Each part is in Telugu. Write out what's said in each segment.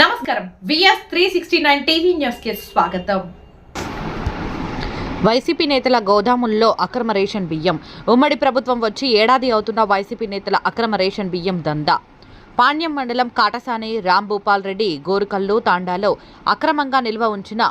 నమస్కారం. VS three sixty nine TV న్యూస్కి స్వాగతం. వైసీపీ నేతల గోదాముల్లో అక్రమ రేషన్ బియ్యం. ఉమ్మడి ప్రభుత్వం వచ్చి ఏడాది అవుతున్న వైసీపీ నేతల అక్రమ రేషన్ బియ్యం దందా. పాణ్యం మండలం కాటసాని రాంభూపాల్ రెడ్డి గోరుకల్లు తాండాలో అక్రమంగా నిల్వ ఉంచిన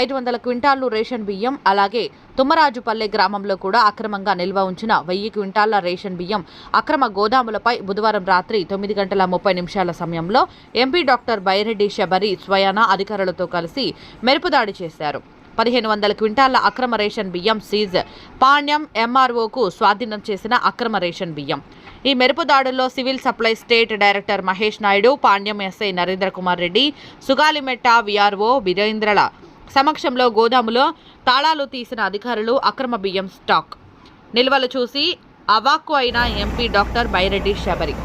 ఐదు వందల క్వింటాళ్ళు రేషన్ బియ్యం అలాగే తుమ్మరాజుపల్లె గ్రామంలో కూడా అక్రమంగా నిల్వ ఉంచిన వెయ్యి క్వింటాళ్ళ రేషన్ బియ్యం అక్రమ గోదాములపై బుధవారం రాత్రి తొమ్మిది గంటల ముప్పై నిమిషాల సమయంలో ఎంపీ డాక్టర్ బైరెడ్డి శబరి స్వయాన అధికారులతో కలిసి మెరుపుదాడి చేశారు. పదిహేను వందల క్వింటాళ్ళ అక్రమ రేషన్ బియ్యం సీజ్ పాణ్యం ఎంఆర్ఓకు స్వాధీనం చేసిన అక్రమ రేషన్ బియ్యం. ఈ మెరుపు దాడుల్లో civil supply state director Mahesh Naidu Panyam SI Narendra Kumar Reddy Sugalimetta VRO వీరేంద్రల సమక్షంలో గోదాములో తాళాలు తీసిన అధికారులు అక్రమ బియ్యం స్టాక్. నిల్వలు చూసి అవాక్కు అయిన ఎంపీ డాక్టర్ బైరెడ్డి శబరి.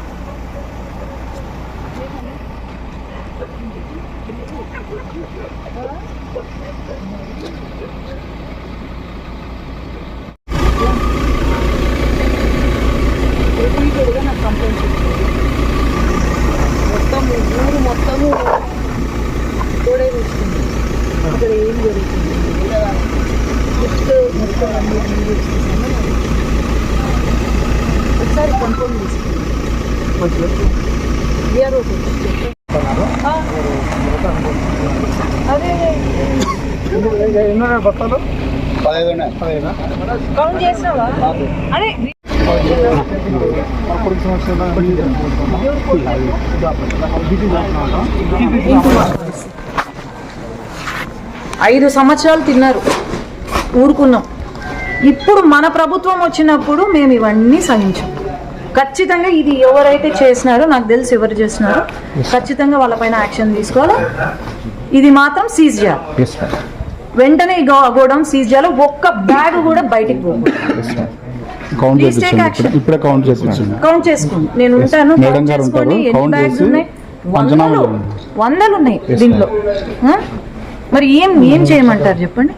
ఇక్కడ ఏం జరుగుతుంది? నెక్స్ట్ మొత్తం అన్ని ఒకసారి తీసుకుంది విఆర్ఓ అదే ఎన్నో బస్తాలు కౌంట్ చేసినావా అదే అప్పుడు ఐదు సంవత్సరాలు తిన్నారు. ఊరుకున్నాం. ఇప్పుడు మన ప్రభుత్వం వచ్చినప్పుడు మేము ఇవన్నీ సహించాం. ఖచ్చితంగా ఇది ఎవరైతే చేసినారో నాకు తెలిసి ఎవరు చేసినారో ఖచ్చితంగా వాళ్ళపైన యాక్షన్ తీసుకోవాలి? ఇది మాత్రం సీజ్ చేయాలి. వెంటనే ఈ గోడౌన్ సీజ్ చేయాలి? ఒక్క బ్యాగ్ కూడా బయటికి పోకూడదు కౌంట్. ఇప్పుడు- కౌంట్ చేపించండి కౌంట్ చేసుకోండి. నేను ఉంటాను. మేడం కౌంట్ గారు చేసుకోండి. ఉంటారు. ఎన్ని కౌంట్ బ్యాగ్స్ చేసి ఉన్నాయి? వందలు. ఉన్నాయి దీంట్లో? మరి ఏం ఏం చేయమంటారు చెప్పండి?